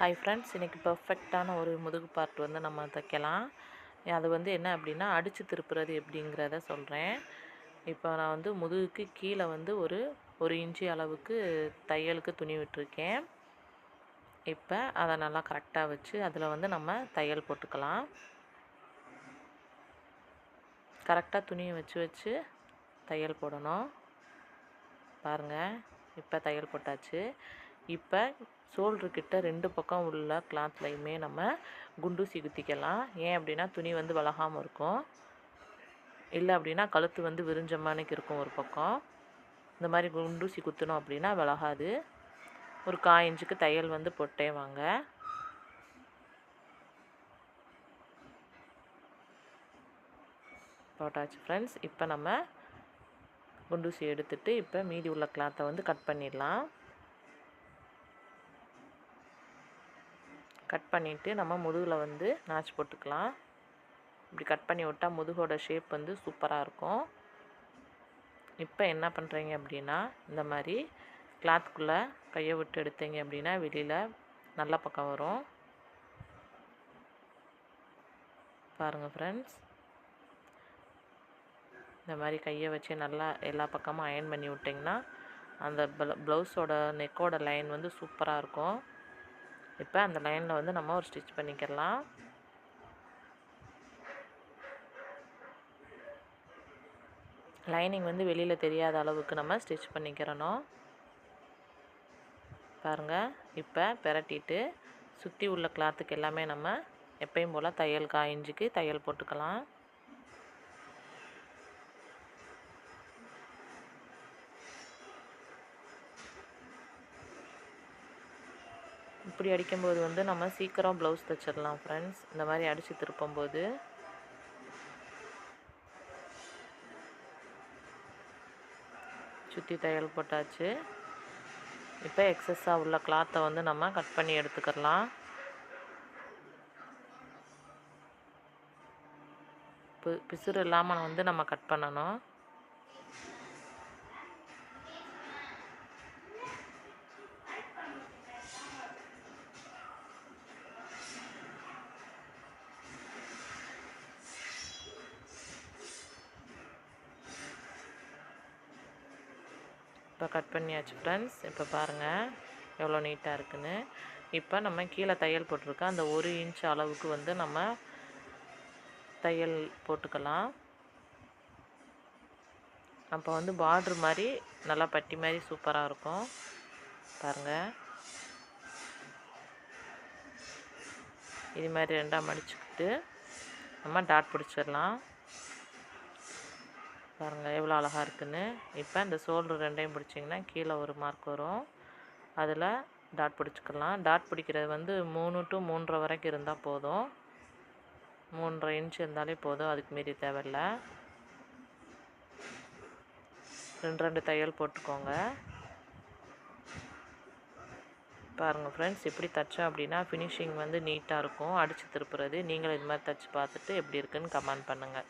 Hi friends இன்றைக்கி பர்ஃபெக்டான ஒரு முதுகு பார்ட் வந்து நம்ம தைக்கலாம். அது வந்து என்ன அப்படின்னா அடித்து திருப்புறது எப்படிங்கிறத சொல்கிறேன் இப்போ நான் வந்து முதுகுக்கு கீழே வந்து ஒரு ஒரு இன்ச்சு அளவுக்கு தையலுக்கு துணி விட்டுருக்கேன். இப்போ அதை நல்லா கரெக்டாக வச்சு அதில் வந்து நம்ம தையல் போட்டுக்கலாம். கரெக்டாக துணியை வச்சு வச்சு தையல் போடணும். பாருங்கள் இப்போ தையல் போட்டாச்சு. இப்போ ஷோல்ட்ருக்கிட்ட ரெண்டு பக்கம் உள்ள கிளாத்லையுமே நம்ம குண்டூசி குத்திக்கலாம் ஏன் அப்படின்னா துணி வந்து வளகாமல் இருக்கும். இல்லை அப்படின்னா கழுத்து வந்து விரிஞ்ச மாதிரிக்கு இருக்கும் ஒரு பக்கம். இந்த மாதிரி குண்டூசி குத்தணும் அப்படின்னா விலகாது ஒரு காய் இன்ச்சுக்கு தையல் வந்து போட்டே வாங்க. போட்டாச்சு ஃப்ரெண்ட்ஸ் இப்போ நம்ம குண்டூசி எடுத்துட்டு இப்போ மீதி உள்ள கிளாத்தை வந்து கட் பண்ணிடலாம். கட் பண்ணிவிட்டு நம்ம முதுகில் வந்து நாச்சு போட்டுக்கலாம். இப்படி கட் பண்ணி விட்டால் முதுகோட ஷேப் வந்து சூப்பராக இருக்கும். இப்போ என்ன பண்ணுறீங்க அப்படின்னா இந்த மாதிரி கிளாத்துக்குள்ளே கையை விட்டு எடுத்தீங்க அப்படின்னா வெளியில் நல்ல பக்கம் வரும். பாருங்கள் ஃப்ரெண்ட்ஸ் இந்த மாதிரி கையை வச்சு நல்லா எல்லா பக்கமும் அயன் பண்ணி விட்டிங்கன்னா அந்த ப்ளவுஸோட நெக்கோட லைன் வந்து சூப்பராக இருக்கும். இப்போ அந்த லைனில் வந்து நம்ம ஒரு ஸ்டிச் பண்ணிக்கலாம் லைனிங் வந்து வெளியில் தெரியாத அளவுக்கு நம்ம ஸ்டிச் பண்ணிக்கிறணும் பாருங்கள் இப்போ பெரட்டிட்டு சுற்றி உள்ள கிளாத்துக்கு எல்லாமே நம்ம எப்பயும் போல் தையல் காய்ஞ்சிக்கு தையல் போட்டுக்கலாம். இப்படி அடிக்கும்போது வந்து நம்ம சீக்கிரம் ப்ளவுஸ் தைச்சிடலாம் ஃப்ரெண்ட்ஸ் இந்த மாதிரி அடித்து திருப்பும்போது. சுற்றி தையல் போட்டாச்சு. இப்போ எக்ஸஸாக உள்ள கிளாத்தை வந்து நம்ம கட் பண்ணி எடுத்துக்கலாம். பிசுறு இல்லாமல் வந்து நம்ம கட் பண்ணணும். இப்போ கட் பண்ணியாச்சு ஃப்ரெண்ட்ஸ் இப்போ பாருங்கள் எவ்வளோ நீட்டாக இருக்குன்னு. இப்போ நம்ம கீழே தையல் போட்டிருக்கோம். அந்த ஒரு இன்ச் அளவுக்கு வந்து நம்ம தையல் போட்டுக்கலாம். அப்போ வந்து பார்ட்ரு மாதிரி நல்லா பட்டி மாதிரி சூப்பராக இருக்கும். பாருங்கள் இது மாதிரி ரெண்டாக மடிச்சுக்கிட்டு நம்ம டாட் பிடிச்சிடலாம். பாருங்கள் எவ்வளோ அழகாக இருக்குன்னு. இப்போ இந்த சோல்டர் ரெண்டையும் பிடிச்சிங்கன்னா கீழே ஒரு மார்க் வரும். அதில் டாட் பிடிச்சிக்கலாம். டாட் பிடிக்கிறது வந்து மூணு டு மூன்றரை வரைக்கும் இருந்தால் போதும். மூன்றரை இன்ச் இருந்தாலே போதும். அதுக்கு மீறி தேவையில்ல. ரெண்டு ரெண்டு தையல் போட்டுக்கோங்க. பாருங்கள் ஃப்ரெண்ட்ஸ் இப்படி தைச்சோம் அப்படின்னா ஃபினிஷிங் வந்து நீட்டாக இருக்கும். அடித்து திருப்புறது. நீங்களும் இது மாதிரி தைச்சி பார்த்துட்டு எப்படி இருக்குன்னு கமெண்ட் பண்ணுங்கள்